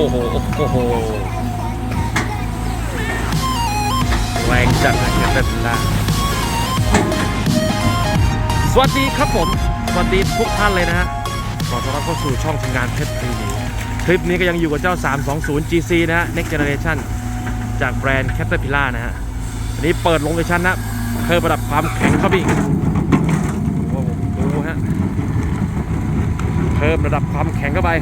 โอ้โห โอ้โห แรงจัดนะแคปเปนล่าสวัสดีครับผม สวัสดีทุกท่านเลยนะฮะ ขอต้อนรับเข้าสู่ช่องทำงานเพชรพรีเมียร์คลิปนี้ก็ยังอยู่กับเจ้า 320 GC นะฮะ Next Generation จากแบรนด์ Caterpillar นะฮะ อันนี้เปิดลงในชั้นนะ เพิ่มระดับความแข็งเข้าไปอีกโอ้โหดูฮะ เพิ่มระดับความแข็งเข้าไป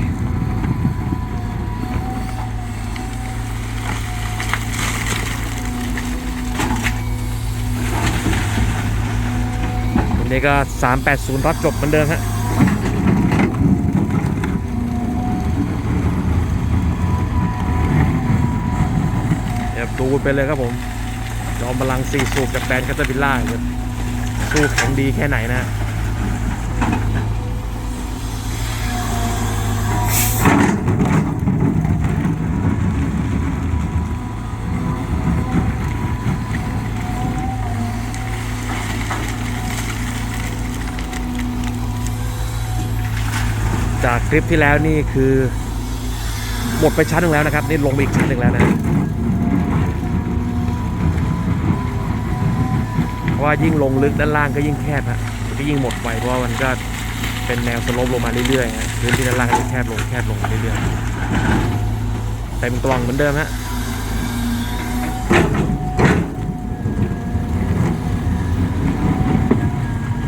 นี้ก็ 380 รับจบเหมือนเดิมฮะเดี๋ยวดูไปเลยครับผมจอมพลังสี่สูบจากแบรนด์คาตาบิลล่าสู้แข็งดีแค่ไหนนะ จากคลิปที่แล้วนี่คือ หมดไปชั้นหนึ่งแล้วนะครับ นี่ลงไปอีกชั้นหนึ่งแล้วนะเพราะว่ายิ่งลงลึกด้านล่างก็ยิ่งแคบฮะก็ยิ่งหมดไวเพราะว่ามันก็เป็นแนวสโลปลงมาเรื่อยๆฮะพื้นที่ด้านล่างก็แคบลงแคบลงเรื่อยๆเต็มกล่องเหมือนเดิมฮะ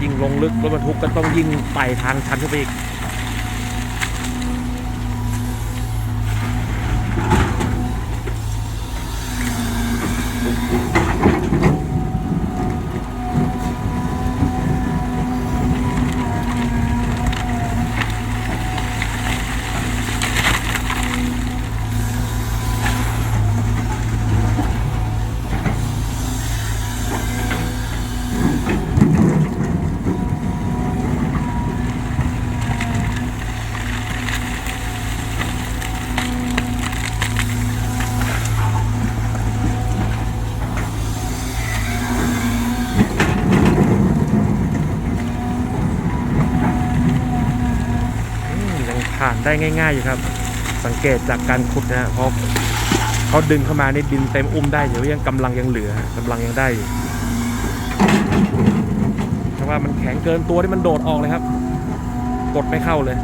ยิ่งลงลึกรถบรรทุกก็ต้องยิ่งไต่ทางชันขึ้นไปอีก ได้ง่าย ๆ อยู่ครับ สังเกตจากการขุดนะฮะเพราะเขาดึงเข้ามาในดินเต็มอุ้มได้อยู่ยังกำลังยังเหลือฮะกำลังยังได้อยู่เพราะว่ามันแข็งเกินตัวที่มันโดดออกเลยครับ กดไม่เข้าเลย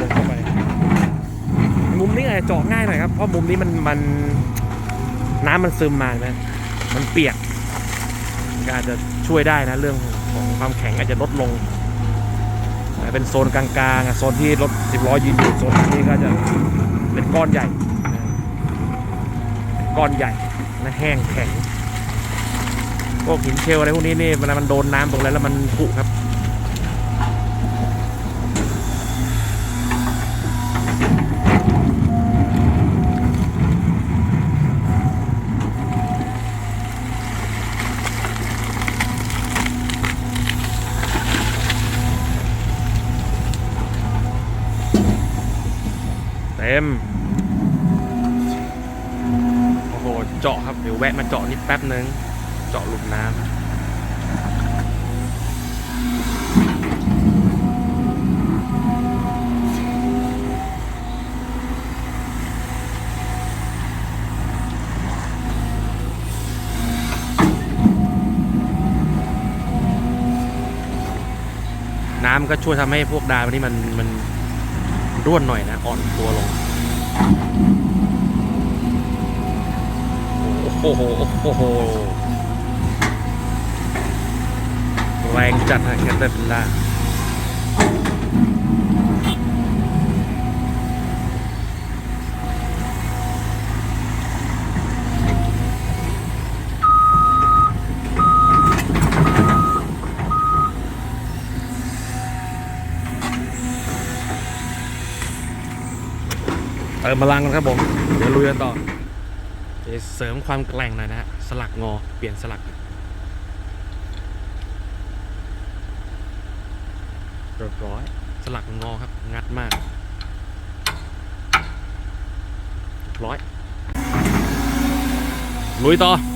ลวงเข้าไป มุมนี้อาจจะเจาะง่ายหน่อยครับ เพราะ มุมนี้มันมันน้ำมันซึมมานะ มันเปียกก็อาจจะช่วยได้นะเรื่องของความแข็งอาจจะลดลง เป็นโซนกลางๆโซนที่รถสิบล้อยืนอยู่โซนนี้ก็จะเป็นก้อนใหญ่ก้อนใหญ่และแห้งแข็งพวกหินเชลอะไรพวกนี้นี่เวลามันโดนน้ำตรงนั้นแล้วมันผุครับ ต็ม โอ้โห เจาะครับ เดี๋ยวแวะมาเจาะนิดแป๊บนึง เจาะหลุมน้ำน้ำก็ช่วยทำให้พวกดาวนี้มันมันร่วนหน่อยนะ อ่อนตัวลง โอ้โห โอ้โห แรงจัดฮะแคทเตอร์พิลล่า ติมพลังกันครับผม เดี๋ยวลุยกันต่อเเสริมความแกร่งหน่อยนะฮะ สลักงอ เปลี่ยนสลักเรียบร้อย สลักงอครับ งัดมาก ร้อย ลุยต่อ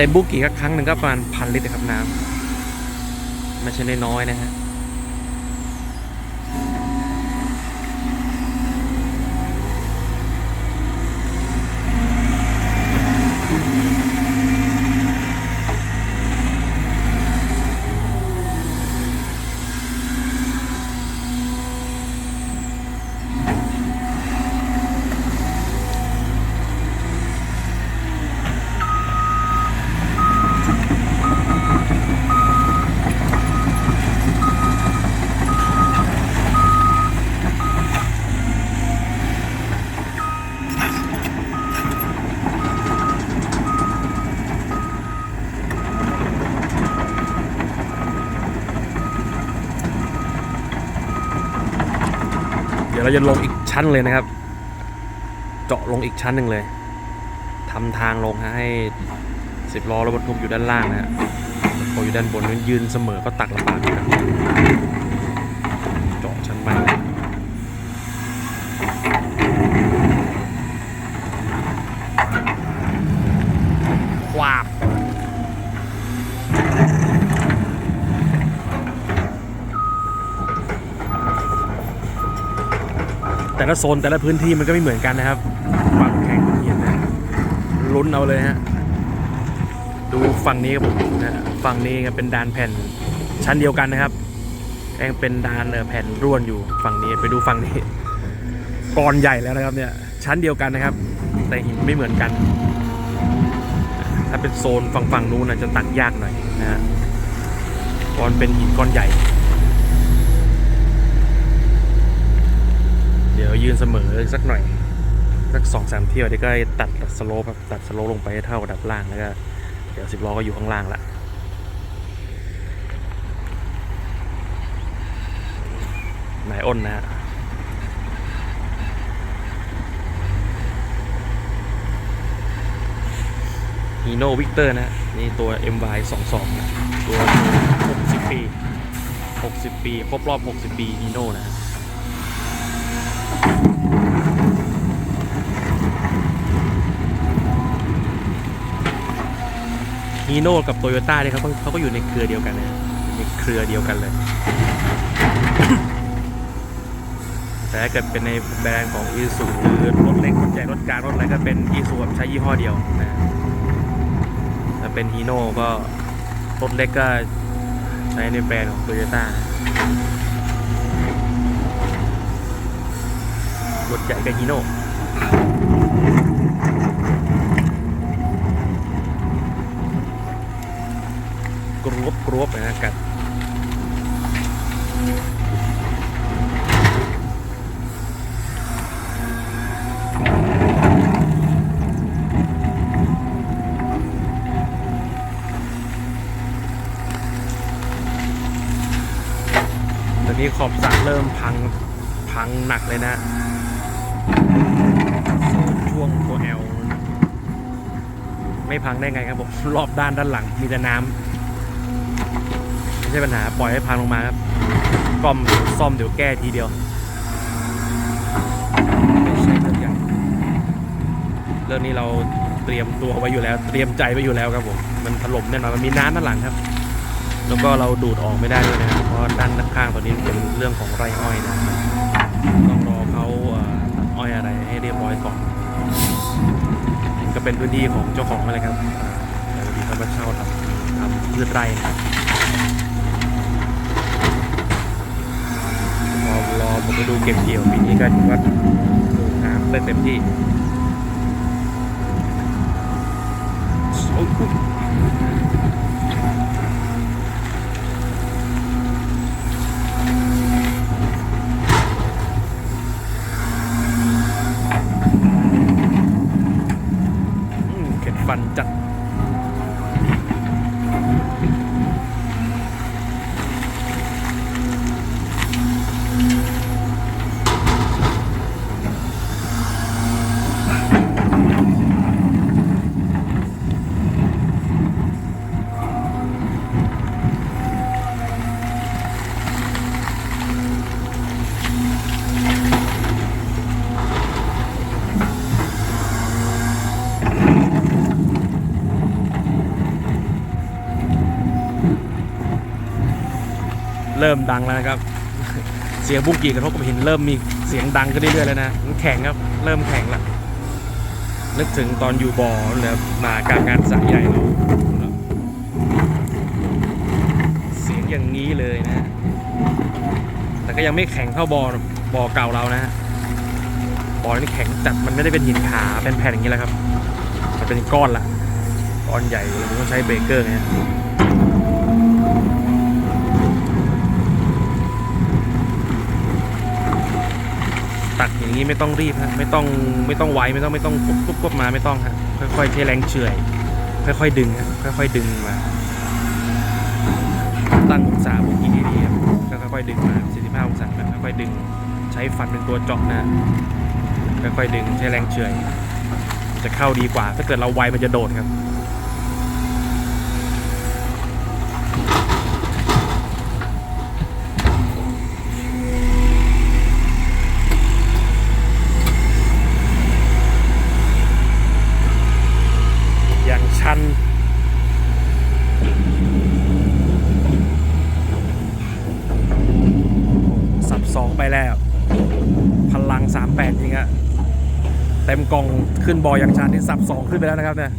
เต็มบุกกี่ครั้งหนึ่งก็ประมาณพันลิตรครับน้ำไม่ใช่น้อยๆนะฮะ ดี๋ยวเราจะลงอีกชั้นเลยนะครับ เจาะลงอีกชั้นหนึ่งเลยทำทางลงให้สิบล้อรถบรรทุกอยู่ด้านล่างนะฮะพออยู่ด้านบนนั้นยืนเสมอก็ตักลำบากนะครับเจาะชั้นใหม่ควาบ แต่ละโซนแต่ละพื้นที่มันก็ไม่เหมือนกันนะครับความแข็งเหียนนะลุ้นเอาเลยฮะดูฝั่งนี้ครับผมนะฝั่งนี้ก็เป็นดานแผ่นชั้นเดียวกันนะครับยังเป็นดานแผ่นร่วนอยู่ฝั่งนี้ไปดูฝั่งนี้กรใหญ่แล้วนะครับเนี่ยชั้นเดียวกันนะครับ แต่หินไม่เหมือนกัน ถ้าเป็นโซนฝั่งฝั่งนู้นนะจะตักยากหน่อยนะฮะกรเป็นหินก้อนใหญ่ เดี๋ยวยืนเสมอสักหน่อย สักสองสามเที่ยวเดี๋ยวก็ตัดสโลปครับตัดสโลปลงไปเท่าดับล่างแล้วก็เดี๋ยวสิบล้อก็อยู่ข้างล่างละนายอ้นนะฮะฮีโน่วิกเตอร์นะฮะนี่ตัว MY 22นะตัว 60 ปี 60 ปี ครบรอบ 60 ปีฮีโน่นะ ฮีโน่กับโตโยต้าเนี่ยเขาเขาก็อยู่ในเครือเดียวกันนะอยู่ในเครือเดียวกันเลย แต่ถ้าเกิดเป็นในแบรนด์ของอีซูหรือรถเล็กรถใหญ่รถกลางรถอะไรก็เป็นอีซูใช้ยี่ห้อเดียวนะถ้าเป็นฮีโน่ก็รถเล็กก็ใช้ในแบรนด์ของโตโยต้ารถใหญ่ก็ฮีโน่ รวบกรวบเลยนะกัดตอนนี้ขอบสระเริ่มพังพังหนักเลยนะช่วงตัวแอลไม่พังได้ไงครับผมรอบด้านด้านหลังมีแต่น้ำ ไม่ใช่ปัญหาปล่อยให้พังลงมาครับกล่อมซ่อมเดี๋ยวแก้ทีเดียวไม่ใช่เรื่องใหญ่เรื่องนี้เราเตรียมตัวไว้อยู่แล้ว เตรียมใจไว้อยู่แล้วครับผมมันถล่มแน่นอนมันมีน้ำด้านหลังครับ แล้วก็เราดูดออกไม่ได้ด้วยนะครับเพราะด้านข้างตอนนี้เป็นเรื่องของไรอ้อยนะครับต้องรอเขาตัดอ้อยอะไรให้เรียบร้อยก่อนก็เป็นพื้นที่ของเจ้าของอะไรครับแต่วันนี้เขามาเช่าทำทำพืชไร่นะครับ รอผมไปดูเก็บเกี่ยวปีนี้ก็ถือว่าดูน้ำได้เต็มที่โอ้ ยอุ๊ยริ่มดังแล้วนะครับ เสียงบุ้งกี่กระทบกับหินเริ่มมีเสียงดังขึ้นเรื่อยๆแล้วนะมันแข็งครับ เริ่มแข็งแล้วนึกถึงตอนอยู่บ่อเลยมากลางงานสายใหญ่เราเสียงอย่างนี้เลยนะ แต่ก็ยังไม่แข็งเท่าบ่อบ่อเก่าเรานะบ่อนี่แข็งจัดมันไม่ได้เป็นหินขาเป็นแผ่นอย่างนี้แล้วครับ มันเป็นก้อนละก้อนใหญ่เลยมันต้องใช้เบรกเกอร์ไง ตักอย่างนี้ไม่ต้องรีบฮะไม่ต้องไม่ต้องไวไม่ต้องไม่ต้องกุบกุบกุบมาไม่ต้องฮะค่อยๆใช้แรงเฉื่อย ค่อยๆดึงฮะค่อยๆดึงมาตั้งองศาพวกนี้ดีๆครับก็ค่อยๆดึงมา45องศาแบบค่อยๆดึง ใช้ฟันเป็นตัวเจาะนะค่อยๆดึงใช้แรงเฉื่อย จะเข้าดีกว่า ถ้าเกิดเราไวมันจะโดดครับ อย่างชัน สับสองไปแล้ว พลัง 38 จริงอะเต็มกล่องขึ้นบออย่างชันที่สับสองขึ้นไปแล้วนะครับเนี่ย